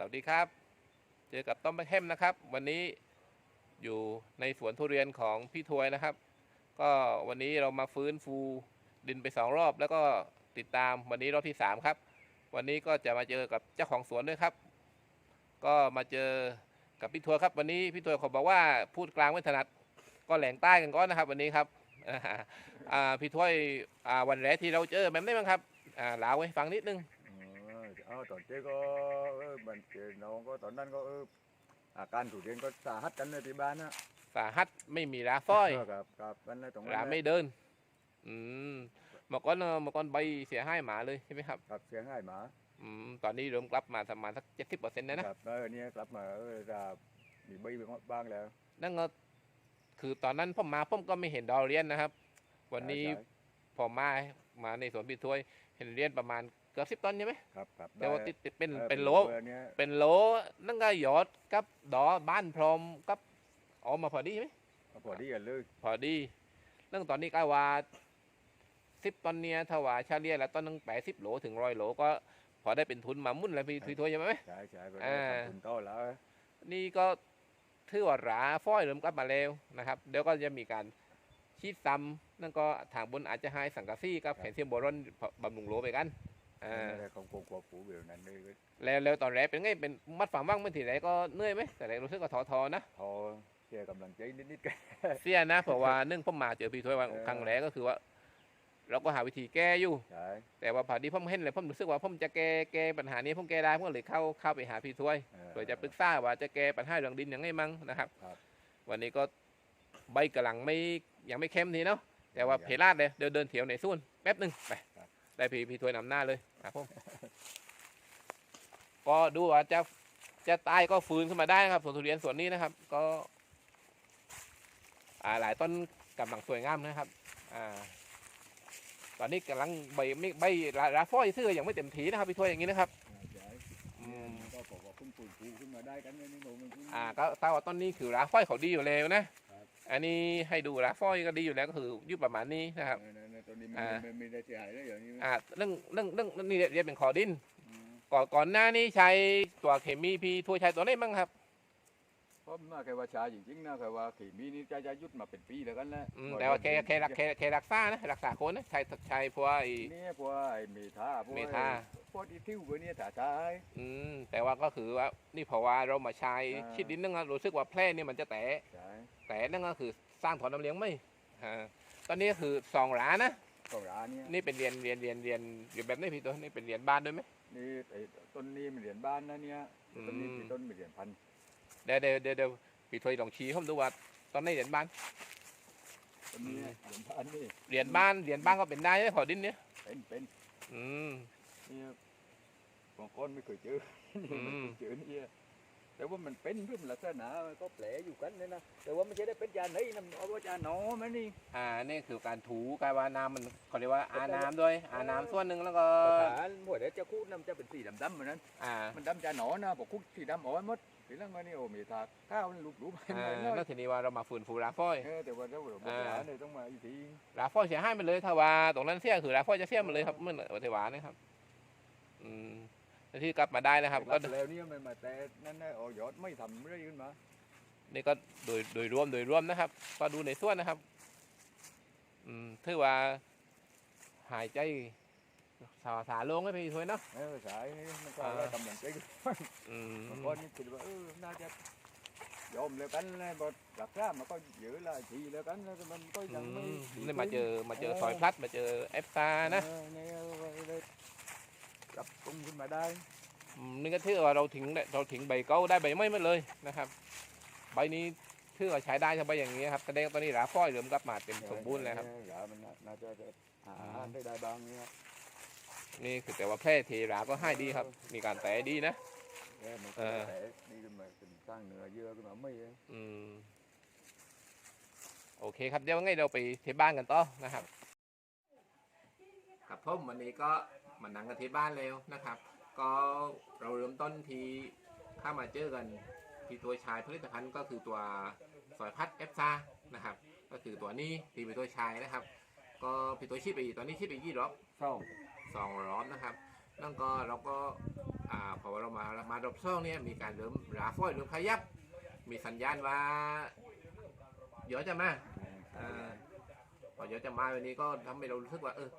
สวัสดีครับ เจอกับต้อมแบคเข้มนะครับ วันนี้อยู่ในสวนทุเรียนของพี่ทวยนะครับ ก็วันนี้เรามาฟื้นฟูดินไปสองรอบ แล้วก็ติดตามวันนี้รอบที่สามครับ วันนี้ก็จะมาเจอกับเจ้าของสวนด้วยครับ ก็มาเจอกับพี่ทวยครับ วันนี้พี่ทวยเขาบอกว่าพูดกลางไม่ถนัดก็แหลงใต้กันก่อนนะครับ วันนี้ครับอ่าพี่ทวยวันแรกที่เราเจอแบบนี้มั้งครับอ่าเล่าให้ฟังนิดนึง เออเอาตอนเจ๊ก็เออมันเจอน้องก็ตอนนั้นก็เอออาการถูกเรียนก็สาหัสกันเลยที่บ้านนะสาหัสไม่มีราฟ้อยเกับกับกันเลยตรงนั้นรานะไม่เดิน อืมเมื่อก่อนเนอะเมื่อก่อนใบเสียให้หมาเลยใช่ไหมครับกับเสียงง่ายหมาอืมตอนนี้เริ่มกลับมาประมาณสักเจ็ดสิบเปอร์เซ็นต์นะนะกับเออเนี่ยกลับมาเออจะมีใบบ้างแล้ว นั่นก็คือตอนนั้นผมมาผมก็ไม่เห็นดอกเรียนนะครับ วันนี้ใช่พอมามาในสวนพี่ถ้วยเห็นเรียนประมาณ เกือบสิบต้นใช่ไหมครับครับแต่ว่าติดติดเป็นออเป็นโหลบอร์เนี่ยเป็นโหลนั่นก็หยอดกับดอบ้านพร้อมกับออกมาพอดีใช่ไหม เอาพอดีกันเลยพอดี เรื่องตอนนี้ก็ว่าสิบตอนเนี้ยถ้าว่าเฉลี่ยแล้วตอนนึงแปดสิบโหลถึงร้อยโหลก็พอได้เป็นทุนมามุ่นแล้วพี่ทุยทัวใช่ไหม ใช่ใช่ไปอ่า ทำทุนโตแล้วนี่ก็ถือว่าราฟ้อยเริ่มกลับมาแล้วนะครับ เดี๋ยวก็จะมีการชีดซ้ำนั่นก็ทางบนอาจจะให้สังกะสีกับแผ่นเทียมโบรอนบำรุงโหลไปกัน อ่าแต่ของกงกว่าปูเบลนั้นเลยแล้วแล้วตอนแรกเป็นไงเป็นมัดฝังว่างไม่ทีไรก็เหนื่อยไหมแต่แรกรู้สึกว่าท้อทอๆนะพอเสียกำลังใจนิดๆกันเสียนะเพราะว่านึ่งพ่อมาเจอพี่ถ้วยวันเออครั้งแรกก็คือว่า เราก็หาวิธีแก้อยู่ใช่แต่ว่าพอดีผมเห็นเลยผมรู้สึกว่าผมจะแก้แก้ปัญหานี้ผมแก้ได้ผมก็เลยเข้าเข้าไปหาพี่ถ้วยเออเพื่อจะปรึกษาว่าจะแก้ปัญหาเรื่องดินยังไงมั้งนะครับครับวันนี้ก็ใบกำลังไม่ยังไม่เข้มทีเนาะแต่ว่าเพลาดเลยเดินเดินเถียวในส่วนแป๊บหนึ่งไปครับ ได้พี่พี่ถ้วยนำหน้าเลยครับผมก็ดูว่าจะจะตายก็ฟื้นขึ้นมาได้นะครับสวนทุเรียนสวนนี้นะครับ ก็ อ่าหลายต้นกำลังสวยงามนะครับอ่าตอนนี้กำลังใบไม่ใบราราฟ้อยซื่อยังไม่เต็มทีนะครับพี่ถ้วยอย่างนี้นะครับใช่อืมก็บอกว่าเพิ่งปลูกปลูกขึ้นมาได้กันเนี่ยนี่ผมมันเพิ่งอ่าก็ถ้าว่าต้นนี้คือราฟ้อยเขาดีอยู่แล้วนะครับอันนี้ให้ดูราฟ้อยก็ดีอยู่แล้วก็คืออยู่ประมาณนี้นะครับเออในในตอนนี้มันอ่าไม่ไม่ได้เสียหายแล้วอย่างนี้อ่าเรื่องเรื่องเรื่องนี่เรียกเป็นขอดิน อืมก่อนก่อนหน้านี้ใช้ตัวเคมีพี่ถ้วยใช้ตัวไหนบ้างครับ เพราะมันแค่ว่าชาจริงๆนะแค่ว่าขีมีนี่จะจะยุดมาเป็นปีแล้วกันแหละอืมแต่ว่าแค่แค่รักแค่แค่รักษานะรักษาคนนะใช้ใช้พวกไอ้นี่พวกไอ้เมทาพวกเมทา พวกอีทิวพวกเนี้ถ่าชาย อืมแต่ว่าก็คือว่านี่เพราะว่าเรามาใช้อ่า ชิดดินนั่นก็รู้สึกว่าแพร่นี่มันจะแตะใช่ แต่นั่นก็คือสร้างถอนน้ำเลี้ยงไม่อ่าตอนนี้ก็คือสองหลานะ ก็ร้านเนี้ยนี่เป็นเรียนเรียนเรียนเรียนอยู่แบบนี้พี่ตัวนี่เป็นเรียนบ้านด้วยไหมนี่ไอ้ต้นนี้มันเหรียญบ้านนะเนี่ยต้นนี้อืมเป็นต้นเป็นเหรียญพันเดี๋ยวเดี๋ยวเดี๋ยวเดี๋ยวพี่ถ้วยลองชี้ให้ผมดูว่าตอนนี้เรียนบ้านต้นนี้เหรียญพันนี่เรียนบ้านเรียนบ้านก็เป็นได้ไหมขอดินเนี่ยเป็นเป็นอืมนี่บางคนไม่เคยเจออืมไม่เคยเจอนี่ แต่ว่ามันเป็นเพื่อมันลักษณะมันก็แผลอยู่กันเนี่ยนะแต่ว่าไม่ใช่ได้เป็นยาไหนนะเอาว่าจาหนอมันนี่อ่านี่คือการถูกายว่าน้ำมันเขาเรียกว่าอาน้ำด้วยอาน้ำส่วนหนึ่งแล้วก็ภาษาหมวดเดี๋ยวจะคูดน้ำจะเป็นสีดำๆเหมือนนั้นอ่ามันดำจะหนอนะบอกคุดสีดำเอาไว้หมดทีหลังมานี่โอ้มีทาข้าวมันลุกๆไปอ่าหน่อยแล้วทีนี้ว่าเรามาฟื้นฟูราฟอยเออแต่ว่าถ้าเราบอกอ่าหาเนี่ยต้องมาอีกทีราฟอยเสียให้ไปเลยถ้าว่าตรงนั้นเสียคือราฟอยจะเสียหมดเลยครับเมื่อวันที่หวานนะครับอืมแล้ว ที่กลับมาได้นะครับ ก็แล้วเนี่ยมันมาแต่นั่นนะโอ้ยอดไม่ทำเรื่อยขึ้นมานี่ก็โดยโดยรวมโดยรวมนะครับ ก็ดูในส่วนนะครับ อืมถือว่า หายใจสาสาโลงให้พี่สวยเนาะเออสายนี่มันก็อ่าได้กำลังใจขึ้นอืมบางคนนี่คิดว่าเออน่าจะยอมแล้วกันเลยบทรักษามันก็เยอะละทีแล้วกันแล้วมันก็ยังไม่อืมดีนี่มาเจอมาเจอเออซอยพลัดมาเจอเอฟซานะ เออเนี่ยเลยปรับปรุงขึ้นมาได้อืมนี่ก็ถือว่าเราถึงได้เราถึงใบเก้าได้ใบไม้มาเลยนะครับ ใบนี้ถือว่าใช้ได้ใช่ใบอย่างนี้ครับแสดงว่าตอนนี้ราฟอยเริ่มกลับมาเต็มสมบูรณ์แล้วครับเอออย่ามันน่าน่าจะหาอาหารได้ได้บ้างเนี่ยนี่คือแต่ว่าแพร่เทราก็ให้ดีครับ มีการแต่ดีนะเออมันเอก็อแต่นี่ขึ้นมาเป็นสร้างเนื้อเยื่อขึ้นมาไม่เองอืมโอเคครับเดี๋ยวไงเราไปที่บ้านกันต่อนะครับครับผมวันนี้ก็ มานั่งกันที่บ้านแล้วนะครับ ก็เราเริ่มต้นที่เข้ามาเจอกันที่ตัวชายผลิตภัณฑ์ก็คือตัวสอยพัดเอฟซานะครับ ก็คือตัวนี้ตีเป็นตัวชายนะครับ ก็พี่ตัวชีพไปตอนนี้ชีพไปยี่รอบเศร้าสองรอบนะครับนั่นก็เราก็อ่าพอเรามามารอบซ่องเนี่ยมีการเริ่มราฟอยเริ่มขยับ มีสัญญาณว่าเดี๋ยวจะมาอ่าพอเดี๋ยวจะมาวันนี้ก็ทำให้เรารู้สึกว่าเออ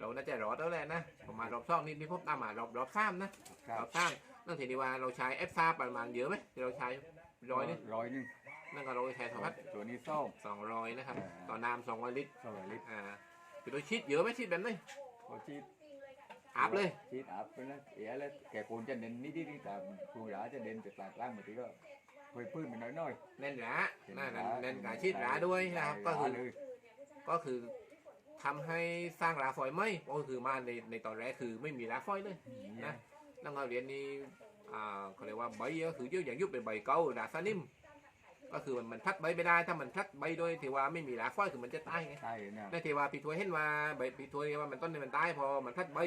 เราน่าจะรอดแล้วแหละนะประมาณรอบซ่องนี่นี่พบตามมารอบรอบสามนะครัรบอบสามนั่นทีนี้ว่าเราใช้เอฟซ่าประมาณเยอะไหมที่เราใช้ร้อยนี่ร้อยหนึงนั่นก็เราใช้สองพัดตัวนี้ส้มสองร้อยนะครับอ่าต่อน้ำสองร้อยลิตรสองร้อยลิตรอ่าคือเราชีดเยอะไหมชีดแบบไหนพอชีดอาบเลยชีดอาบไปแล้วเอ๋แล้วแกโกนจะเน้นนิดนิดๆแต่ผู้หลาจะเน้นแต่กลางกลางบางทีก็เพิ่มพื้นไปหน่อยหน่อยแน่นหนาๆน่านั่นแน่นกาชีดหนาด้วยนะครับก็คือเลยก็คือ ทำให้สร้างราฟอยไหมก็คือมาในในตอนแรกคือไม่มีราฟอยเลยนะนักเรียนนี่อ่าเขาเรียกว่าใบก็คือยืดอย่างยุบเป็นใบเก่าดาสนิมก็คือมันมันพลัดใบไม่ได้ถ้ามันพลัดใบโดยที่ว่าไม่มีราฟอยคือมันจะตายไงใช่นะในที่ว่าพี่ทวยเห็นว่าใบพี่ทวยว่ามันต้นนี่มันตายพอมันพลัดใบ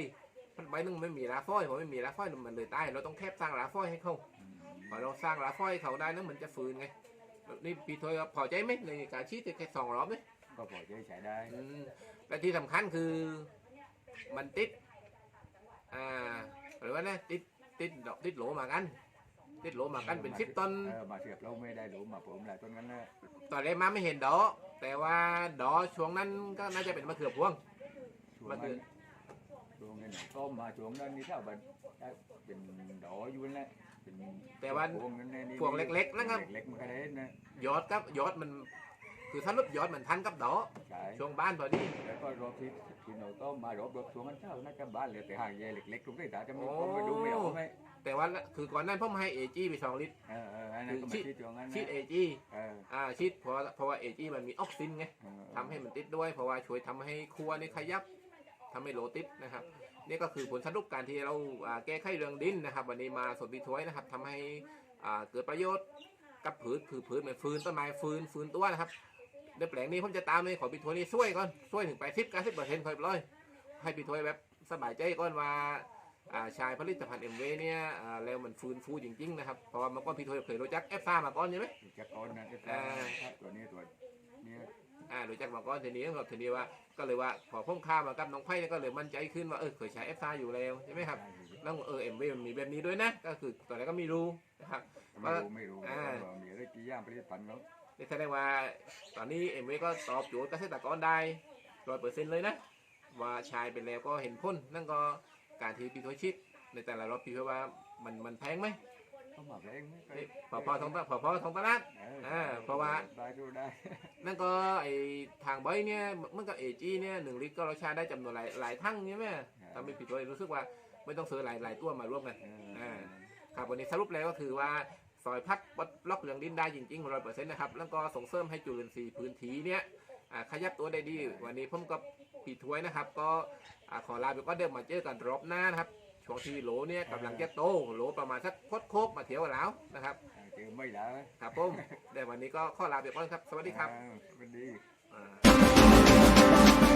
พลัดใบนึงไม่มีราฟอยพอไม่มีราฟอยมันเลยตายเราต้องแคบสร้างราฟอยให้เขาอืมพอเราสร้างราฟอยเขาได้นั้นมันจะฟื้นไงนี่พี่ทวยพอใจไหมในการชี้แค่สองรอบไหม ก็พอจะใช้ได้อืมและที่สำคัญคือมันติด อ่าหรือว่านะติดติดดอกติดโหลมากัน ติดโหลมากันเป็นสิบต้น เออมาเสียบเราไม่ได้หรูมาผมหลายต้นนั้นนะตอนแรกมาไม่เห็นดอกแต่ว่าดอกช่วงนั้นก็น่าจะเป็นมะเขือพวง ช่วงมานั้เดือนนช่วงนั้นก็มาช่วงนั้นนี่ถ้าเป็นเป็นดอกอยู่นั่นแหละเป็นแต่ว่าพวงนั้นน่ะพวงเล็กๆนะครับ เล็กๆมันก็ได้นะ ยอดครับยอดมัน คือถ้าลบยอดมันทันกับดอกใช่ช่วงบ้านพอดีแล้วก็รอบที่ที่เราต้มมารอบรอบช่วงนั้นเช้าน่าจะบ้านเหลยแต่ห่างแย่เล็กๆตรงนี้แต่จะมีโอ้ผมไปดูไม่ออกไหมแต่ว่าคือก่อนนั้นผมให้เอจีไปสองลิตร เออเอออันนั้นก็คือมาที่ช่วงนั้นชีดนะเอจีเอออ่าชีดเพราะเพราะว่าเอจีมันมีออกซินไงเออทำให้มันติดด้วย เพราะว่าช่วยทำให้ครัวนี่ขยับทำให้โลติดนะครับ นี่ก็คือผลสรุปการที่เราอ่าแก้ไขเรื่องดินนะครับ วันนี้มาสดดีถ้วยนะครับทำให้อ่าเกิดประโยชน์กับผืนคือผืนเหมือนฟืนต้นไม้ฟืนฟืนตัวนะครับ ในแปลงนี้ผมจะตามเลยขอปีถ้วยนี้ช่วยก่อนช่วยถึงไปสิบเก้าสิบเปอร์เซ็นต์ค่อยร้อยให้ปีถ้วยแบบสบายใจก่อนว่าอ่าชายผลิตภัณฑ์เอ็มเวเนี่ยอ่าแล้วมันฟืนฟูจริงๆนะครับเพราะว่าเมื่อก่อนพี่ถ้วยเคยรู้จักเอฟซ่ามาก่อนใช่ไหมจะก้อนนะจะอ่าตัวนี้ตัวนี้อ่ารู้จักมาก่อนทีนี้ก็ทีนี้ว่าก็เลยว่าพอพ่มข้ามมากับน้องไผ่เนี่ยก็เลยมั่นใจขึ้นว่าเออเคยใช้เอฟซ่าอยู่แล้วใช่ไหมครับแล้วเออเอ็มวีมันมีแบบนี้ด้วยนะก็คือตอนแรกก็ไม่รู้นะครับไม่รู้ไม่รู้อ่าว่ามีอะไรกี่อย่างผลิตภัณฑ์เขานี่ แสดงว่าตอนนี้เอ็มวีก็ตอบโจทย์เกษตรกรได้ร้อยเปอร์เซ็นต์เลยนะ ว่าใช้ไปแล้วก็เห็นผลนั่นก็การที่ปีโทชิดในแต่ละรอบปีว่ามันมันแพงไหมเขามาแรงไหมนี่พอพอท้องตลาดพอพอท้องตลาดอ่าเพราะว่าได้ดูได้นั่นก็ไอทางใบเนี่ยเมื่อกับเอจีเนี่ยหนึ่งลิตรก็เราใช้ได้จำนวนหลายหลายทั้งใช่ไหมทำให้ปีโทรู้สึกว่าไม่ต้องซื้อหลายหลายตัวมาร่วมกันอ่าครับวันนี้สรุปแล้วก็คือว่า ซอยพัดปลดล็อกเรื่องดินได้จริงๆร้อยเปอร์เซ็นต์นะครับ แล้วก็ส่งเสริมให้จุลินทรีย์พื้นที่เนี้ยอ่าขยับตัวได้ดี วันนี้ผมกับปีถ้วยนะครับ ก็อ่าขอลาไปก็เดิมมาเจอกันรอบหน้านะครับ ช่วงที่โหลเนี่ยกำลังจะโตโหลประมาณสักโคตรโคกมาเที่ยวแล้วนะครับเจอไม่แล้วครับผมเดี๋ยววันนี้ก็ข้อลาไปก่อนครับ สวัสดีครับอ่าสวัสดีอ่า